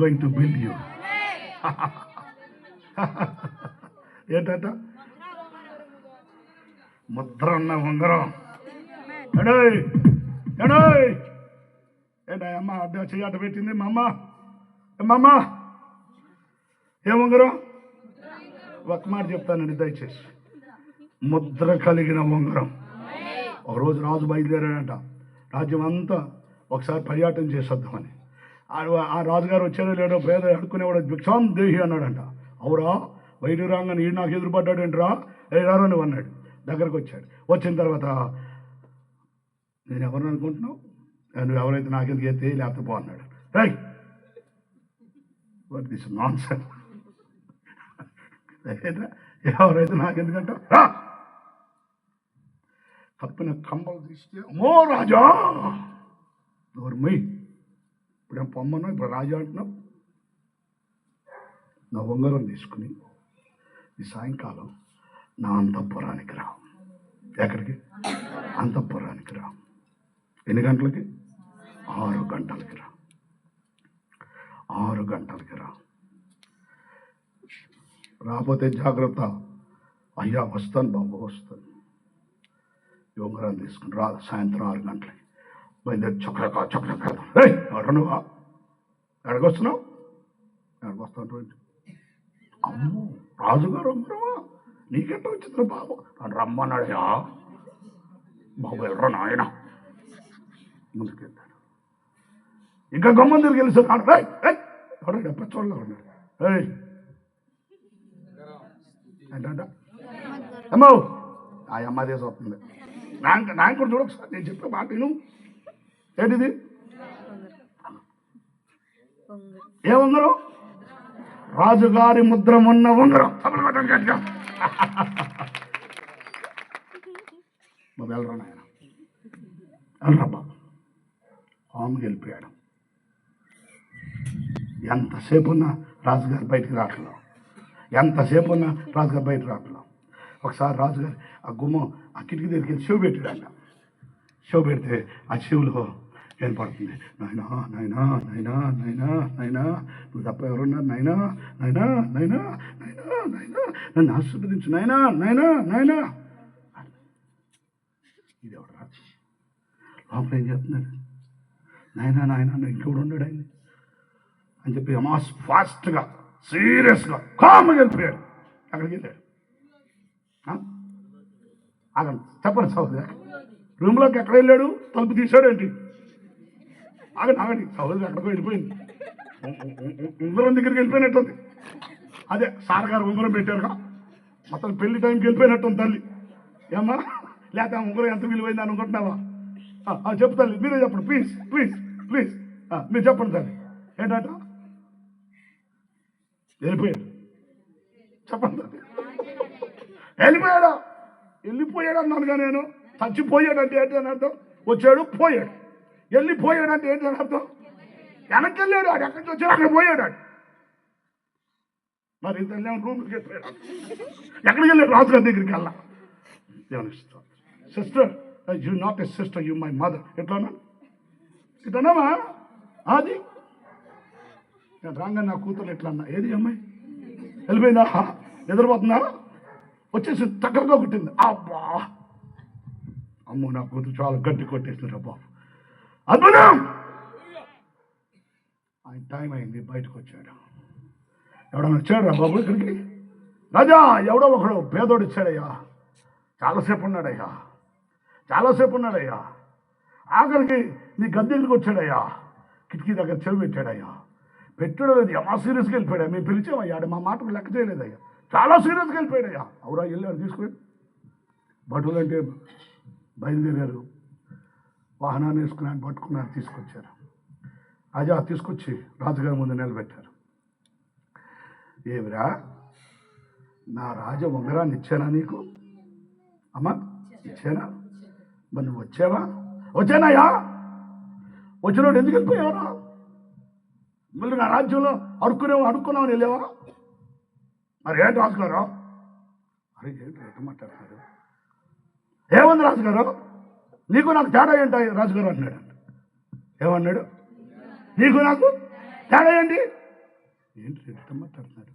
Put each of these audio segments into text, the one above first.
Going to build you ఏంటట? ముద్ర ఉన్న ఉంగరం. ఎడోయ్ ఎడోయ్ ఏంటా అమ్మ? అడ్డ చెయ్యి అడ్డ పెట్టింది. మా అమ్మ? మా అమ్మ? ఏ ఉంగరం? ఒక మాట చెప్తానండి దయచేసి. ముద్ర కలిగిన ఉంగరం. ఒకరోజు రాజు బయలుదేరాడంట. రాజ్యం అంతా ఒకసారి పర్యటన చేసేద్దామని. ఆ- ఆ రాజుగారు వచ్చారో లేడో పేద అడుక్కునేవాడు భిక్షాం దేహి అన్నాడంట. అవురా? బయట రాగానే ఈడు నాకు ఎదురుపడ్డాడేంట్రా ఏ రారా నువ్వు అన్నాడు. దగ్గరకు వచ్చాడు. వచ్చిన తర్వాత నేను ఎవరిని అనుకుంటున్నావు? నువ్వు ఎవరైతే నాకెందుకు ఎత్తే లేకపోతే పో అన్నాడు. రై వాట్ దిస్ నాన్ సార్ ఎవరైతే నాకెందుకంటే? రా! కప్పిన కంబలు తీస్తే అమ్మో రాజా! నోర్మై! ఇప్పుడేం పొమ్మన్నావు? ఇప్పుడు రాజు అంటున్నావు. నా ఉంగరం తీసుకుని ఈ సాయంకాలం నా అంతఃపురానికి రా. ఎక్కడికి? అంతఃపురానికి రా. ఎన్ని గంటలకి? ఆరు గంటలకి రా. ఆరు గంటలకి రా. రాకపోతే జాగ్రత్త. అయ్యా వస్తాను బాబు వస్తాను. ఉంగరం తీసుకుని రా. సాయంత్రం ఆరు గంటలకి. బయలుదేరి చొక్కలకా చొక్కలకా రేయ్ ఎవరు నువ్వా ఎక్కడికి వస్తున్నావు? ఎక్కడికి వస్తావు అమ్మో రాజుగారు అమ్మరావా నీకెట్ట వచ్చింది బాబు? అని రమ్మన్నాడయా బాబు ఎవరో నాయన. ముందుకెళ్తాడు. ఇంకా గమ్మం దగ్గరికి వెళ్ళి రేయ్ రేయ్ ఎవడో పెచ్చోళ్ళ ఉన్నాడు. రేయ్ ఏంటంట అమ్మో ఆ అమ్మ దేశం వస్తుంది నాకు నాకు కూడా చూడకు నేను చెప్పే మాట విను. ఏంటిది? ఏ ఉంగరం? రాజుగారి ముద్ర ఉన్న ఉంగరం. తప్పలు గట్టిగా. బాబు వెళ్ళరా నాయన? వెళ్ళరా బాబు. ఆమెకి వెళ్ళిపోయాడు ఎంతసేపు ఉన్నా రాజుగారు బయటికి రావట్లేదు. ఎంతసేపు ఉన్నా రాజుగారు బయట రావట్లేదు. ఒకసారి రాజుగారు ఆ గుమ్మం ఆ కిటికీ దగ్గరికి వెళ్ళి షో పెట్టాడంట. షో పెడితే ఆ చెవులో వినపడుతుంది నాయనా నాయనా నాయనా నాయనా నాయనా నువ్వు తప్ప ఎవరున్నారు నాయనా నాయనా నాయనా నాయనా నాయనా నన్ను ఆశీర్వదించు నాయనా నాయనా నాయనా ఇది ఎవడు రాజు లోపల ఏం చెప్తున్నాడు నాయనా నాయనా ఇంకెవడు ఉన్నాడు ఆయన అని చెప్పి అమాస్ ఫాస్ట్గా సీరియస్గా కామ్గా వెళ్ళిపోయాడు అక్కడికి వెళ్ళాడు అక్కడ చెప్పండి సహోదరు రూమ్లోకి ఎక్కడ వెళ్ళాడు తలుపు తీశాడు ఏంటి ఆగండి ఆగండి. సహోదరి ఎక్కడికో వెళ్ళిపోయింది. ఉంగరం దగ్గరికి వెళ్ళిపోయినట్టుంది. అదే సార్ గారు ఉంగరం పెట్టారుగా. మొత్తం పెళ్ళి టైంకి వెళ్ళిపోయినట్టుంది తల్లి. ఏమ్మా? లేకపోతే ఆ ఉంగరం ఎంత విలువైంది అనుకుంటున్నావా? చెప్పు తల్లి మీరే చెప్పండి. ప్లీజ్ ప్లీజ్ ప్లీజ్ మీరు చెప్పండి తల్లి. ఏంటంట వెళ్ళిపోయాడు. చెప్పండి తల్లి. వెళ్ళిపోయాడా? వెళ్ళిపోయాడు అన్నానుగా నేను. చచ్చిపోయాడు అంటే ఏంటి అని అర్థం? వచ్చాడు పోయాడు. వెళ్ళిపోయాడు అంటే ఏంటి అర్థం? వెనక్కి వెళ్ళాడు ఆడు ఎక్కడికి వచ్చాడు అక్కడ పోయాడు మరి ఇంత రూమ్కి వెళ్ళిపోయాడు ఎక్కడికి వెళ్ళాడు? రాజుగారి దగ్గరికి వెళ్ళా. దేవుని sister you not a sister you my mother ఎట్లానా ఇట్లానామా అది నేను రాగా నా కూతురు ఎట్లా అన్నా ఏది అమ్మాయి? వెళ్ళిపోయిందా? నిద్రపోతుందా వచ్చేసి దగ్గరగా కొట్టింది. అబ్బా! అమ్మో నా కూతురు చాలా గట్టి కొట్టేసింది బాబు. అద్భుతం ఆయన టైం అయింది బయటకు వచ్చాడు. ఎవడన్నా వచ్చాడు రా బాబు ఇక్కడికి? రాజా ఎవడో ఒకడు పేదోడు ఇచ్చాడయ్యా చాలాసేపు ఉన్నాడయ్యా. చాలాసేపు ఉన్నాడయ్యా. ఆఖరికి నీ గద్దెలకు వచ్చాడయ్యా. కిటికీ దగ్గర చెవి పెట్టాడయ్యా. పెట్టడం లేదు అమ్మా సీరియస్గా వెళ్ళిపోయాడు. మేము పిలిచామయ్యా మా మాటకు లెక్క చేయలేదయ్యా. చాలా సీరియస్గా వెళ్ళిపోయాడయ్యా. అవురా వెళ్ళాడు తీసుకుని భటులు అంటే బయలుదేరారు. వాహనాన్ని వేసుకుని ఆయన పట్టుకున్నారు తీసుకొచ్చారు. అజా తీసుకొచ్చి రాజుగారి ముందు నిలబెట్టారు. ఏమిరా నా రాజ ఉంగరాన్ని ఇచ్చానా నీకు? అమ్మా ఇచ్చానా? మరి నువ్వు వచ్చావా? వచ్చానయ్యా. వచ్చినోడు ఎందుకు వెళ్ళిపోయావరా? మళ్ళీ నా రాజ్యంలో అడుక్కునేవా అడుక్కున్నావు వెళ్ళావా? మరి ఏంటి రాజుగారు? అరే ఏంటి ఎట్ట మాట్లాడుతున్నారు? ఏముంది రాజుగారు? నీకు నాకు తేడా ఏంటి రాజుగారు అన్నాడు ఏమన్నాడు? నీకు నాకు తేడా ఏంటి? ఏంటి ఎట్లా మాట్లాడుతున్నాడు?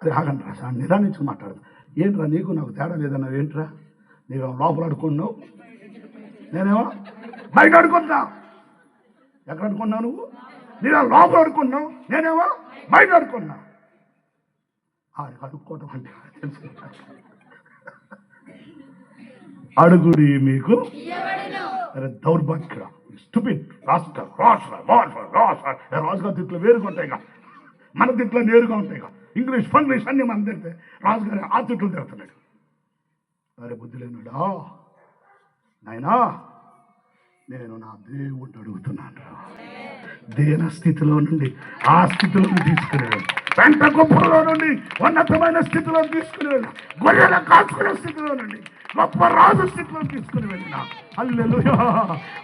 అది ఆగండి రా సార్ నిదానించి మాట్లాడదు. ఏంట్రా నీకు నాకు తేడా లేదన్నా ఏంట్రా? నీవు లోపల అడుకున్నావు నేనేమో బయట అడుకుంటా ఎక్కడ అనుకున్నావు నువ్వు? నేను లోపల అడుకున్నావు నేనేమో బయట అడుకున్నా ఆడికి అడుక్కోవటం అంటే తెలుసు. అడుగుడి మీకు. అరే దౌర్భాగ్య స్టూపిడ్ రాష్ట్ర రాష్ట్ర రాష్ట్ర రాష్ట్ర. రాజుగారి తిట్లు వేరుగా ఉంటాయి ఇక మన తిట్లు నేరుగా ఉంటాయి ఇక ఇంగ్లీష్ ఫంగ్లీష్ అన్ని మన తిడితే రాజుగారి ఆ తిట్లు తిడుతున్నాడు. అరే బుద్ధి లేనుడా నాయనా? నేను నా దేవుణ్ణి అడుగుతున్నాను. దేన స్థితిలో నుండి ఆ స్థితిలో తీసుకునేవాడు వెంట గొప్పలో నుండి ఉన్నతమైన స్థితిలో తీసుకుని వెళ్ళి గొర్రెల కాచుకునే స్థితిలో నుండి గొప్ప రాజు స్థితిలో తీసుకుని వెళ్ళిన. అల్లెలుయా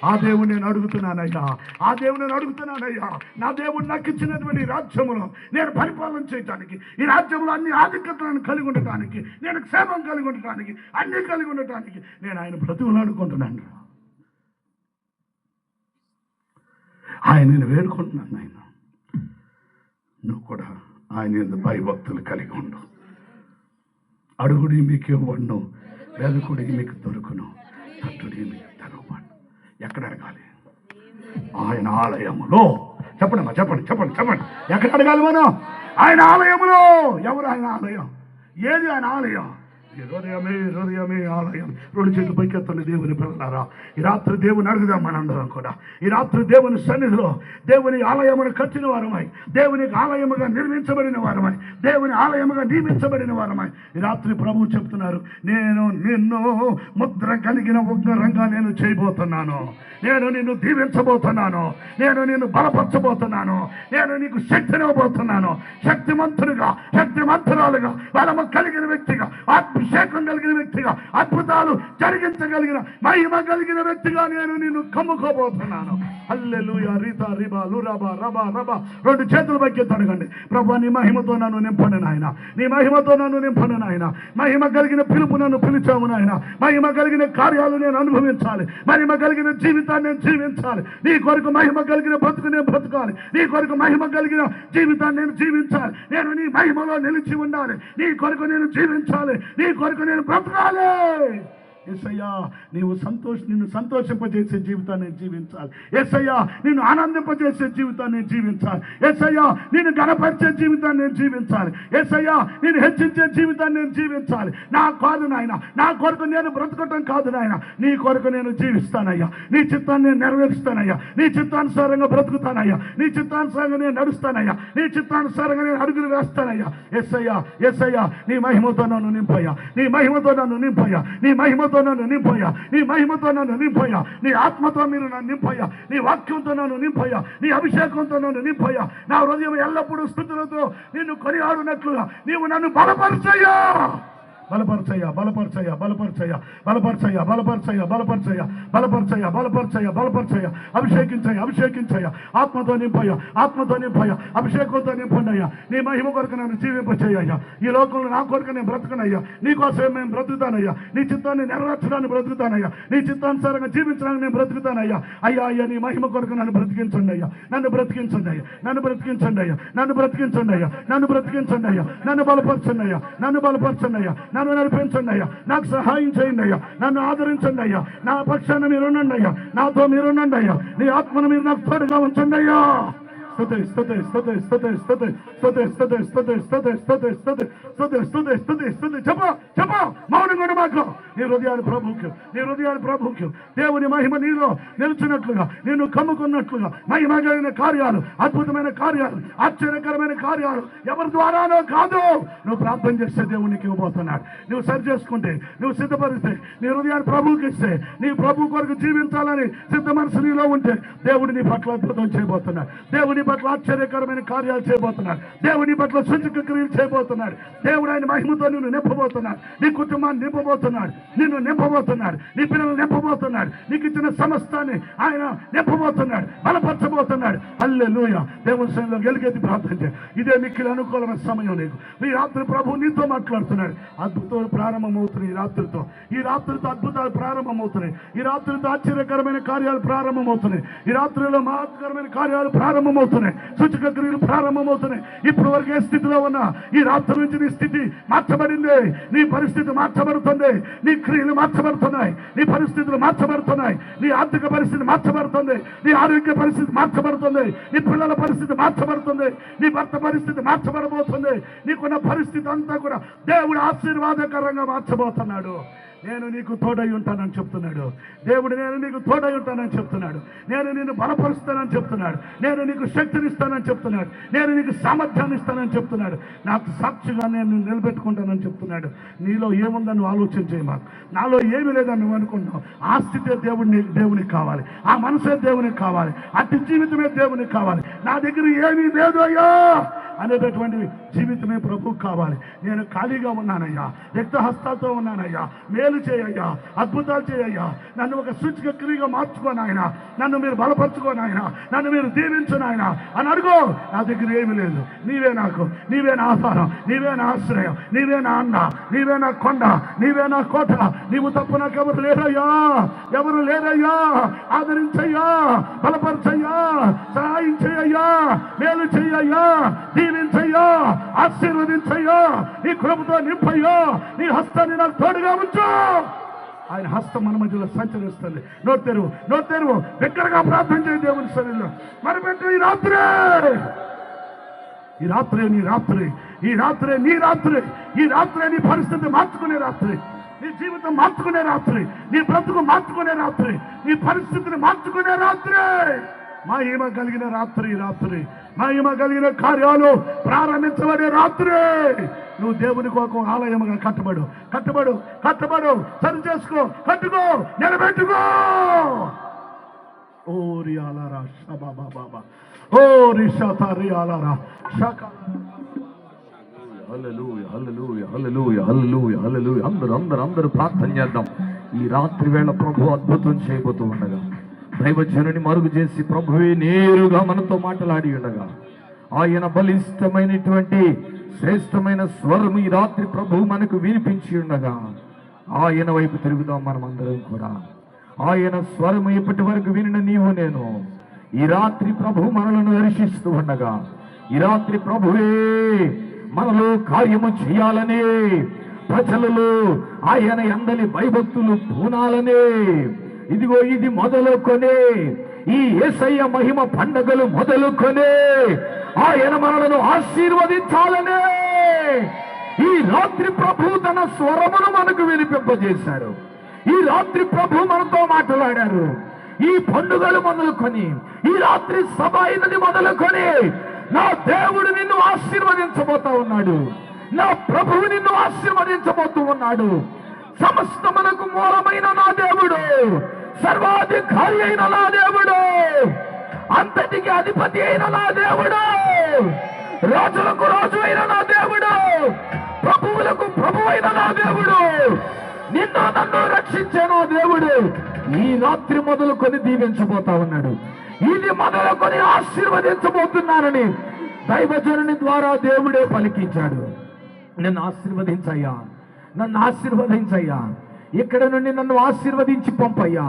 ఆ దేవుని నేను అడుగుతున్నానయ్యా. ఆ దేవుని నేను అడుగుతున్నానయ్యా. నా దేవుడు నాకు ఇచ్చినటువంటి ఈ రాజ్యములో నేను పరిపాలన చేయటానికి ఈ రాజ్యంలో అన్ని ఆధిక్యతలను కలిగి ఉండటానికి నేను క్షేమం కలిగి ఉండటానికి అన్నీ కలిగి ఉండటానికి నేను ఆయన బ్రతువులు అడుగుకుంటున్నాను ఆయనను వేడుకుంటున్నాను ఆయన నువ్వు కూడా ఆయన భయభక్తులు కలిగి ఉండు. అడుగుడి మీకు ఇవ్వను వెదకుడి మీకు దొరుకును తట్టుడి మీకు తెరవబడు ఎక్కడ అడగాలి? ఆయన ఆలయములో. చెప్పండి అమ్మా చెప్పండి చెప్పండి చెప్పండి. ఎక్కడ అడగాలి మనం? ఆయన ఆలయములో. ఎవరు ఆయన ఆలయం? ఏది ఆయన ఆలయం? హృదయమే హృదయమే ఆలయం. రెండు చేతులు పైకెత్తండి దేవుని పిల్లలారా ఈ రాత్రి దేవుని అడుగుదాం మనందరం కూడా. ఈ రాత్రి దేవుని సన్నిధిలో దేవుని ఆలయమును కట్టిన వారమై దేవునికి ఆలయముగా నిర్మించబడిన వారమై దేవుని ఆలయముగా నియమించబడిన వారమై ఈ రాత్రి ప్రభువు చెప్తున్నారు నేను నిన్ను ముద్ర కలిగిన ఉగ్రంగా నేను చేయబోతున్నాను. నేను నిన్ను దీవించబోతున్నాను. నేను నిన్ను బలపరచబోతున్నాను. నేను నీకు శక్తినివ్వబోతున్నాను. శక్తిమంతునిగా శక్తిమంతురాలుగా బలము కలిగిన వ్యక్తిగా అభిషేకం కలిగిన వ్యక్తిగా అద్భుతాలు జరిగించగలిగిన మహిమ కలిగిన వ్యక్తిగా నేను నిన్ను కమ్ముకోబోతున్నాను. అల్లెలు రీతా రిబా లురబా రబా రబా. రెండు చేతులు పైకి తడగండి. ప్రభా నీ మహిమతో నన్ను నింపండి నాయన. నీ మహిమతో నన్ను నింపండి నాయన. మహిమ కలిగిన పిలుపు నన్ను పిలిచాము నాయన. మహిమ కలిగిన కార్యాలు నేను అనుభవించాలి. మహిమ కలిగిన జీవితాన్ని నేను జీవించాలి. నీ కొరకు మహిమ కలిగిన బ్రతుకు నేను బ్రతకాలి. నీ కొరకు మహిమ కలిగిన జీవితాన్ని నేను జీవించాలి. నేను నీ మహిమలో నిలిచి ఉండాలి. నీ కొరకు నేను జీవించాలి. నీ కొరకు నేను బ్రతకాలి ఎస్సయ్యా నీవు సంతోష నిన్ను సంతోషింపజేసే జీవితాన్ని జీవించాలి. ఎస్సయ్యా నిన్ను ఆనందింపజేసే జీవితాన్ని జీవించాలి. ఎస్సయ్యా నిన్ను గణపరిచే జీవితాన్ని నేను జీవించాలి. ఎస్సయ్యా నేను హెచ్చించే జీవితాన్ని జీవించాలి. నా కాదు నాయన నా కొరకు నేను బ్రతకటం కాదు నాయన. నీ కొరకు నేను జీవిస్తానయ్యా. నీ చిత్తాన్ని నేను నెరవేరుస్తానయ్యా. నీ చిత్తానుసారంగా బ్రతుకుతానయ్యా. నీ చిత్తానుసారంగా నేను నడుస్తానయ్యా. నీ చిత్తానుసారంగా నేను అడుగులు వేస్తానయ్యా. ఎస్సయ్యా ఎస్సయ్యా నీ మహిమతో నన్ను నింపయ్యా. నీ మహిమతో నన్ను నింపయ్యా. నీ మహిమతో నన్ను నింపయ్యా. నీ మహిమతో నన్ను నింపయ్యా. నీ ఆత్మతో మీరు నన్ను నింపయ్యా. నీ వాక్యంతో నన్ను నింపయ్యా. నీ అభిషేకంతో నన్ను నింపయ్యా. నా హృదయం ఎల్లప్పుడూ స్థుతులతో నిన్ను కొనియాడునట్లుగా. నీవు నన్ను బలపరిచయ్యా. బలపరచయ్యా బలపరచయ్యా బలపరచయ్యా బలపరచయ్యా బలపరచయ్యా బలపరచయ్యా బలపరచయ్యా బలపరచయ్యా బలపరచయ్యా. అభిషేకించయ్యా అభిషేకించయ్యా. ఆత్మతో నింపయ్యా ఆత్మతో నింపయ్యా. అభిషేకంతో నింపండియ్యా. నీ మహిమ కొరకు నన్ను జీవింపచేయ్యా ఈ లోకంలో నా కొరకు నేను బ్రతకనయ్యా. నీ మేము బ్రతుకుతానయ్యా. నీ చిత్తాన్ని నెరవేర్చడానికి బ్రతుకుతానయ్యా. నీ చిత్తానుసారంగా జీవించడానికి నేను బ్రతుకుతానయ్యా. అయ్యా అయ్యా నీ మహిమ కొరకు నన్ను బ్రతికించండి అయ్యా నన్ను బ్రతికించండి అయ్యా నన్ను బ్రతికించండి అయ్యా నన్ను బ్రతికించండి అయ్యా నన్ను బ్రతికించండి అయ్యా నన్ను బలపరచండి అయ్యా నన్ను బలపరచండి అయ్యా నన్ను నడిపించండి అయ్యా. నాకు సహాయం చేయండి అయ్యా. నన్ను ఆదరించండి అయ్యా. నా పక్షాన మీరు ఉండండి అయ్యా. నాతో మీరు ఉండండి అయ్యా. నీ ఆత్మను మీరు నాకు తోడుగా ఉంచండి అయ్యా. స్తుతి స్తుతి స్తుతి స్తుతి స్తుతి స్తుతి స్తుతి స్తుతి స్తుతి స్తుతి స్తుతి స్తుతి స్తుతి స్తుతి స్తుతి చెప్ప చెప్ప మౌనం కూడా మాకు నీ హృదయాలు ప్రభుఖ్యం నీ హృదయాలు ప్రభుఖ్యం దేవుని మహిమ నీలో నిలిచినట్లుగా నేను కమ్ముకున్నట్లుగా మహిమ కలిగిన కార్యాలు అద్భుతమైన కార్యాలు ఆశ్చర్యకరమైన కార్యాలు ఎవరి ద్వారానో కాదు నువ్వు ప్రార్థన చేస్తే దేవునికి ఇవ్వబోతున్నాడు నువ్వు సరి చేసుకుంటే నువ్వు సిద్ధపరిస్తే నీ హృదయాన్ని ప్రభువుకి ఇస్తే నీ ప్రభు కొరకు జీవించాలని సిద్ధ మనసు నీలో ఉంటే దేవుడు నీ పట్ల అద్భుతం చేయబోతున్నాడు దేవుని పట్ల ఆశ్చర్యకరమైన కార్యాలు చేయబోతున్నాడు దేవుని పట్ల సూచక క్రియలు చేయబోతున్నాడు దేవుడు ఆయన మహిమతో నిన్ను నింపబోతున్నాడు నీ కుటుంబాన్ని నింపబోతున్నాడు నిన్ను నింపబోతున్నాడు నీ పిల్లలు నింపబోతున్నాడు నీకు ఇచ్చిన సమస్తాన్ని ఆయన నింపబోతున్నాడు బలపరచబోతున్నాడు అల్లె లూయ దేవుని సన్నిధిలో గెలిగేది ప్రార్థన ఇదే మీకు అనుకూలమైన సమయం నీకు. ఈ రాత్రి ప్రభు నీతో మాట్లాడుతున్నాడు. అద్భుతాలు ప్రారంభమవుతున్నాయి ఈ రాత్రితో. ఈ రాత్రితో అద్భుతాలు ప్రారంభమవుతున్నాయి. ఈ రాత్రితో ఆశ్చర్యకరమైన కార్యాలు ప్రారంభమవుతున్నాయి. ఈ రాత్రిలో మహత్కరమైన కార్యాలు ప్రారంభమవుతున్నాయి. ప్రారంభమవుతున్నాయి సూచక క్రియలు ప్రారంభమవుతున్నాయి. ఇప్పుడు వరకు ఏ స్థితిలో ఉన్నా ఈ రాత్రి నుంచి నీ స్థితి మార్చబడింది. నీ పరిస్థితి మార్చబడుతుంది. నీ క్రియలు మార్చబడుతున్నాయి. నీ పరిస్థితులు మార్చబడుతున్నాయి. నీ ఆర్థిక పరిస్థితి మార్చబడుతుంది. నీ ఆరోగ్య పరిస్థితి మార్చబడుతుంది. నీ పిల్లల పరిస్థితి మార్చబడుతుంది. నీ భర్త పరిస్థితి మార్చబడబోతుంది. నీకున్న పరిస్థితి అంతా కూడా దేవుడు ఆశీర్వాదకరంగా మార్చబోతున్నాడు. నేను నీకు తోడై ఉంటానని చెప్తున్నాడు. దేవుడు నేను నీకు తోడై ఉంటానని చెప్తున్నాడు. నేను నిన్ను బలపరుస్తానని చెప్తున్నాడు. నేను నీకు శక్తినిస్తానని చెప్తున్నాడు. నేను నీకు సామర్థ్యాన్ని ఇస్తానని చెప్తున్నాడు. నాకు సాక్షిగా నేను నిలబెట్టుకుంటానని చెప్తున్నాడు. నీలో ఏముందని నువ్వు ఆలోచన చేయమాకు నాలో ఏమీ లేదని నువ్వు అనుకుంటున్నావు. ఆ స్థితే దేవుడిని దేవునికి కావాలి. ఆ మనసే దేవునికి కావాలి. అట్టి జీవితమే దేవునికి కావాలి. నా దగ్గర ఏమీ లేదు అయ్యా అనేటటువంటి జీవితమే ప్రభు కావాలి. నేను ఖాళీగా ఉన్నానయ్యా. వ్యక్త ఉన్నానయ్యా. మేలు చేయయ్యా. అద్భుతాలు చేయయ్యా. నన్ను ఒక సూచిక క్రియగా మార్చుకోనాయన నన్ను మీరు బలపరచుకోనాయన నన్ను మీరు దీవించునాయన అని అడుగు. నా దగ్గర ఏమీ లేదు. నీవే నాకు. నీవే నా ఆధారం. నీవే నా ఆశ్రయం. నీవే నా అన్న. నీవే నా కొండ. నీవే నా కోట. నీవు తప్ప నాకు ఎవరు లేరయ్యా. ఎవరు లేరయ్యా. ఆదరించయ్యా. బలపరచయ్యా. సహాయం చేయయ్యా. మేలు చేయయ్యా. దీవించయ్యా. ఆశీర్వదించయ్యా నీ కృపతో నింపయ్యా నీ హస్తాన్ని నాకు తోడుగా ఉంచు. ఆయన హస్తం మన మధ్యలో సంచరిస్తుంది. నోట్ తెరువు నోట్ తెరువు. దగ్గరగా ప్రార్థన చేయ దేవుని సన్నిధిలో మరి పెట్టు ఈ రాత్రే. ఈ రాత్రే నీ రాత్రి. ఈ రాత్రే నీ రాత్రి. ఈ రాత్రే నీ పరిస్థితి మార్చుకునే రాత్రి. నీ జీవితం మార్చుకునే రాత్రి. నీ బ్రతుకు మార్చుకునే రాత్రి. నీ పరిస్థితిని మార్చుకునే రాత్రి. మహిమ కలిగిన రాత్రి ఈ రాత్రి. మహిమ కలిగిన కార్యాలు ప్రారంభించబడే రాత్రి. నువ్వు దేవుని కోసం ఆలయముగా కట్టబడు. కట్టబడు కట్టబడు. సరి చేసుకో కట్టుకో నిలబెట్టుకో. ఓ అలారా షబాబా బాబా ఓ రిషాత రియాలరా షకా అందరూ అందరూ అందరూ ప్రార్థన చేద్దాం. ఈ రాత్రి వేళ ప్రభు అద్భుతం చేయబోతూ ఉండగా. దైవజనుని మరుగు చేసి ప్రభువే నేరుగా మనతో మాట్లాడి ఉండగా. ఆయన బలిష్టమైనటువంటి శ్రేష్టమైన స్వరము ఈ రాత్రి ప్రభు మనకు వినిపించి ఉండగా. ఆయన వైపు తిరుగుదాం మనం అందరం కూడా. ఆయన స్వరము ఇప్పటి వరకు వినిన నీవు నేను. ఈ రాత్రి ప్రభు మనలను దర్శిస్తూ ఉండగా. ఈ రాత్రి ప్రభువే మనలో కార్యము చేయాలని ప్రజలలో ఆయన ఎందలి భయభక్తులు పూనాలని ఇదిగో ఇది మొదలుకొని ఈ ఏసయ్య మహిమ పండగలు మొదలుకొని ఆయన మనలను ఆశీర్వదించాలనే ఈ రాత్రి ప్రభు తన స్వరమును మనకు వినిపింపజేశారు. ఈ రాత్రి ప్రభు మనతో మాట్లాడారు. ఈ పండుగలు మొదలుకొని ఈ రాత్రి సభ అయినది మొదలుకొని నా దేవుడు నిన్ను ఆశీర్వదించబోతా ఉన్నాడు. నా ప్రభువు నిన్ను ఆశీర్వదించబోతూ ఉన్నాడు. సమస్తమునకు మూలమైన నా దేవుడు. సర్వాధికారి అయిన నా దేవుడు. అంతటికి అధిపతి అయిన నా దేవుడు. రాజులకు రాజు అయిన నా దేవుడు. ప్రభువులకు ప్రభు అయిన నా దేవుడు. నిన్ను నన్ను రక్షించే నా దేవుడు. ఈ రాత్రి మొదలుకొని దీవించబోతా ఉన్నాడు. ఇది మొదలుకొని ఆశీర్వదించబోతున్నానని దైవజనుని ద్వారా దేవుడే పలికించాడు. నన్ను ఆశీర్వదించయ్యా. నన్ను ఆశీర్వదించయ్యా. ఇక్కడ నుండి నన్ను ఆశీర్వదించి పంపయ్యా.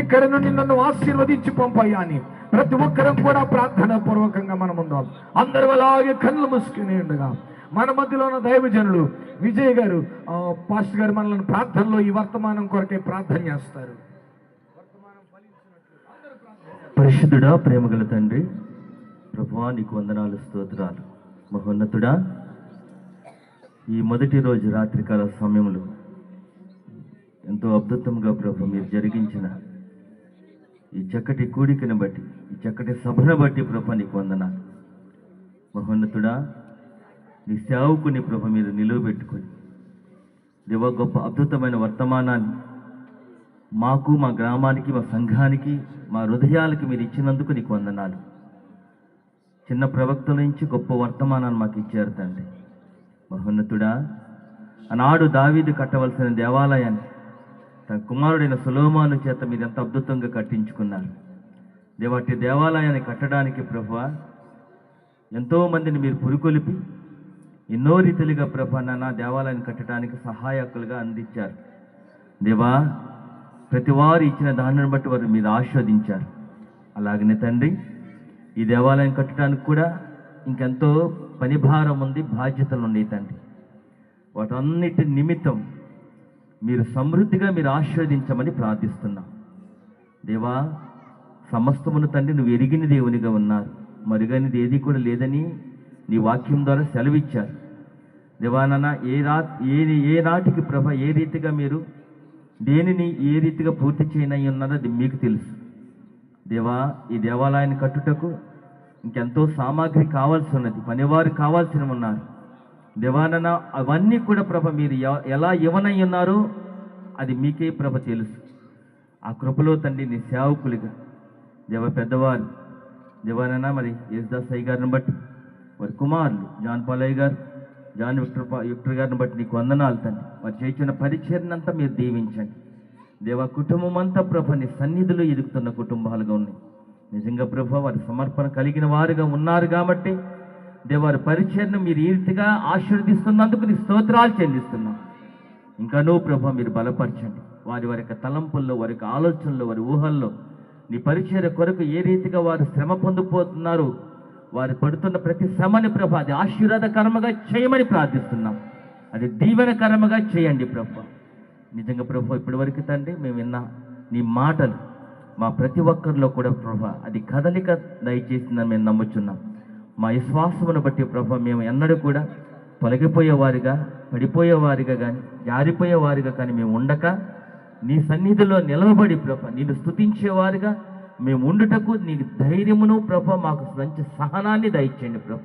ఇక్కడ నుండి నన్ను ఆశీర్వదించి పంపయ్యా అని ప్రతి ఒక్కరం కూడా ప్రార్థన పూర్వకంగా మనం ఉందాం అందరూ అలాగే కళ్ళు మూసుకుని ఉండగా మన మధ్యలో ఉన్న దైవజనులు విజయ్ గారు పాస్టర్ గారు మనల్ని ప్రార్థనలో ఈ వర్తమానం కొరకే ప్రార్థన చేస్తారు. పరిశుద్ధుడా ప్రేమగల తండ్రి ప్రభువా నీకు వందనాలు స్తోత్రాలు. మహోన్నతుడా ఈ మొదటి రోజు రాత్రికాల సమయంలో ఎంతో అద్భుతంగా ప్రభు మీరు జరిగించిన ఈ చక్కటి కూడికను బట్టి ఈ చక్కటి సభను బట్టి ప్రభు నీకు వందన మహోన్నతుడా నీ సేవకుని ప్రభు మీరు నిలువబెట్టుకొని దేవ గొప్ప అద్భుతమైన వర్తమానాన్ని మాకు మా గ్రామానికి మా సంఘానికి మా హృదయాలకి మీరు ఇచ్చినందుకు నీకు వందనాలు. చిన్న ప్రవక్తల నుంచి గొప్ప వర్తమానాన్ని మాకు ఇచ్చారు తండ్రి. మహోన్నతుడా ఆనాడు దావీదు కట్టవలసిన దేవాలయాన్ని తన కుమారుడైన సులోమాను చేత మీరు ఎంత అద్భుతంగా కట్టించుకున్నారు దేవాటి దేవాలయాన్ని కట్టడానికి ప్రభు ఎంతో మందిని మీరు పురుకొలిపి ఎన్నో రీతిలుగా ప్రభా నాన్న దేవాలయాన్ని కట్టడానికి సహాయకులుగా అందించారు. దేవా ప్రతి వారు ఇచ్చిన దానిని బట్టి వారు మీరు ఆస్వాదించారు అలాగనే తండ్రి ఈ దేవాలయం కట్టడానికి కూడా ఇంకెంతో పనిభారం ఉంది బాధ్యతలు ఉన్నాయి తండ్రి. వాటన్నిటి నిమిత్తం మీరు సమృద్ధిగా మీరు ఆశీర్వదించమని ప్రార్థిస్తున్నాం. దేవా సమస్తమును తండ్రి నువ్వు ఎరిగిన దేవునిగా ఉన్నారు. మరుగనిది ఏది కూడా లేదని నీ వాక్యం ద్వారా సెలవిచ్చారు. దేవానన్న ఏ రా ఏ ఏ నాటికి ప్రభ ఏ రీతిగా మీరు దేనిని ఏ రీతిగా పూర్తి చేయనై ఉన్నారో అది మీకు తెలుసు. దేవా ఈ దేవాలయాన్ని కట్టుటకు ఇంకెంతో సామాగ్రి కావాల్సి ఉన్నది. పనివారు కావాల్సిన ఉన్నారు. నివారణ అవన్నీ కూడా ప్రభ మీరు ఎ- ఎలా ఇవ్వనై ఉన్నారో అది మీకే ప్రభ తెలుసు. ఆ కృపలో తండ్రి నీ సేవకులుగా. దేవ పెద్దవారు. దేవానన్న మరి యేసుదాస్ అయ్య గారిని బట్టి వారి కుమారులు జాన్ పాలయ్య గారు జాన్ విక్టర్ విక్టర్ గారిని బట్టి నీకు వందనాలు తండ్రి. వారు చేసిన పరిచర్నంతా మీరు దీవించండి. దేవ కుటుంబం అంతా ప్రభ నీ సన్నిధిలో ఎదుగుతున్న కుటుంబాలుగా ఉన్నాయి. నిజంగా ప్రభ వారి సమర్పణ కలిగిన వారుగా ఉన్నారు కాబట్టి దేవారి పరిచయను మీరు ఈ రీతిగా ఆశీర్వదిస్తున్నందుకు నీ స్తోత్రాలు చెల్లిస్తున్నాం. ఇంకా నువ్వు ప్రభ మీరు బలపరచండి. వారి వారి యొక్క తలంపుల్లో వారి యొక్క ఆలోచనల్లో వారి ఊహల్లో నీ పరిచయ కొరకు ఏ రీతిగా వారు శ్రమ పొందిపోతున్నారు వారు పడుతున్న ప్రతి శ్రమని ప్రభ అది ఆశీర్వాదకరముగా చేయమని ప్రార్థిస్తున్నాం. అది దీవెనకరముగా చేయండి ప్రభ. నిజంగా ప్రభు ఇప్పటి వరకు తండ్రి మేము విన్న నీ మాటలు మా ప్రతి ఒక్కరిలో కూడా ప్రభ అది కదలిక దయచేసిందని మేము నమ్ముచున్నాం. మా విశ్వాసమును బట్టి ప్రభ మేము ఎన్నడూ కూడా తొలగిపోయేవారిగా పడిపోయేవారిగా కానీ జారిపోయేవారిగా కానీ మేము ఉండక. నీ సన్నిధిలో నిలవబడి ప్రభ నేను స్తుతించేవారుగా మేము ఉండుటకు నీ ధైర్యమును ప్రభ మాకు మంచి సహనాన్ని దయచేయండి ప్రభ.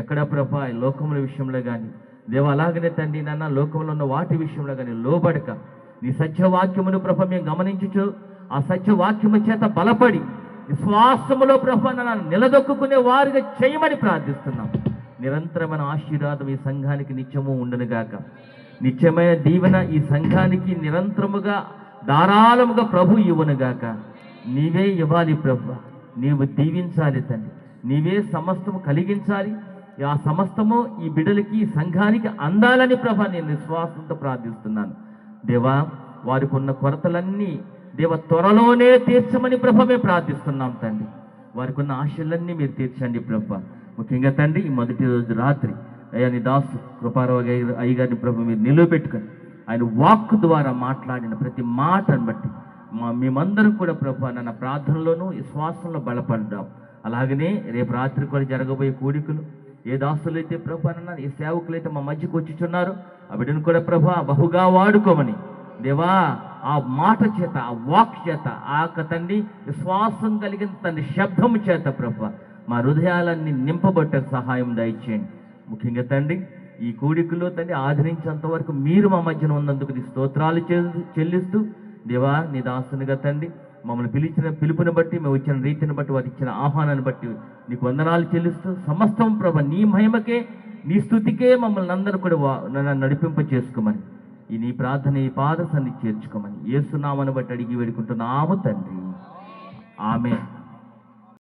ఎక్కడ ప్రభ లోకముల విషయంలో కానీ దేవ అలాగనే తండ్రి నాన్న లోకంలో ఉన్న వాటి విషయంలో కానీ లోబడక. నీ సత్యవాక్యమును ప్రభ మేము గమనించుచు ఆ సత్యవాక్యము చేత బలపడి విశ్వాసములో ప్రభ నన్ను నిలదొక్కునే వారిగా చేయమని ప్రార్థిస్తున్నాం. నిరంతరమైన ఆశీర్వాదం ఈ సంఘానికి నిత్యము ఉండనుగాక. నిత్యమైన దీవెన ఈ సంఘానికి నిరంతరముగా ధారాళముగా ప్రభు ఇవ్వనుగాక. నీవే ఇవ్వాలి ప్రభు. నీవు దీవించాలి తండ్రి నీవే సమస్తము కలిగించాలి. ఆ సమస్తము ఈ బిడ్డలకి సంఘానికి అందాలని ప్రభ నేను విశ్వాసంతో ప్రార్థిస్తున్నాను. దేవా వారికి ఉన్న కొరతలన్నీ దేవ త్వరలోనే తీర్చమని ప్రభ మేము ప్రార్థిస్తున్నాం తండ్రి. వారికి ఉన్న ఆశలన్నీ మీరు తీర్చండి ప్రభ. ముఖ్యంగా తండ్రి ఈ మొదటి రోజు రాత్రి అయ్యా నీ దాసు కృపారావు అయ్య- అయ్యగారిని ప్రభు మీరు నిలువబెట్టుకొని ఆయన వాక్ ద్వారా మాట్లాడిన ప్రతి మాటను బట్టి మా మేమందరం కూడా ప్రభు నన్న ప్రార్థనలోనూ విశ్వాసంలో బలపడ్డాం. అలాగనే రేపు రాత్రి కూడా జరగబోయే కూడికలు ఏ దాసులైతే ప్రభు అన్నారు ఏ సేవకులైతే మా మధ్యకు వచ్చిచున్నారు ఆ బిడ్డను కూడా ప్రభు బహుగా వాడుకోమని. దేవా ఆ మాట చేత ఆ వాక్ చేత ఆ యొక్క తండ్రి విశ్వాసం కలిగిన తండ్రి శబ్దం చేత ప్రభు మా హృదయాలన్నీ నింపబట్టే సహాయం దయచేయండి. ముఖ్యంగా తండ్రి ఈ కూడికలో తండ్రి ఆదరించేంత వరకు మీరు మా మధ్యన ఉన్నందుకు నీ స్తోత్రాలు చెల్లిస్తూ దేవా నీ దాసునిగా తండ్రి మమ్మల్ని పిలిచిన పిలుపుని బట్టి మేము వచ్చిన రీతిని బట్టి వారు ఇచ్చిన ఆహ్వానాన్ని బట్టి నీకు వందనాలు చెల్లిస్తూ సమస్తం ప్రభ నీ మహిమకే నీ స్థుతికే మమ్మల్ని అందరూ కూడా వా- నన్ను నడిపింప చేసుకోమని. ఈ నీ ప్రార్థన ఈ పాద సన్ని చేర్చుకోమని ఏసునామను బట్టి అడిగి వేడుకుంటున్నాము తండ్రి ఆమె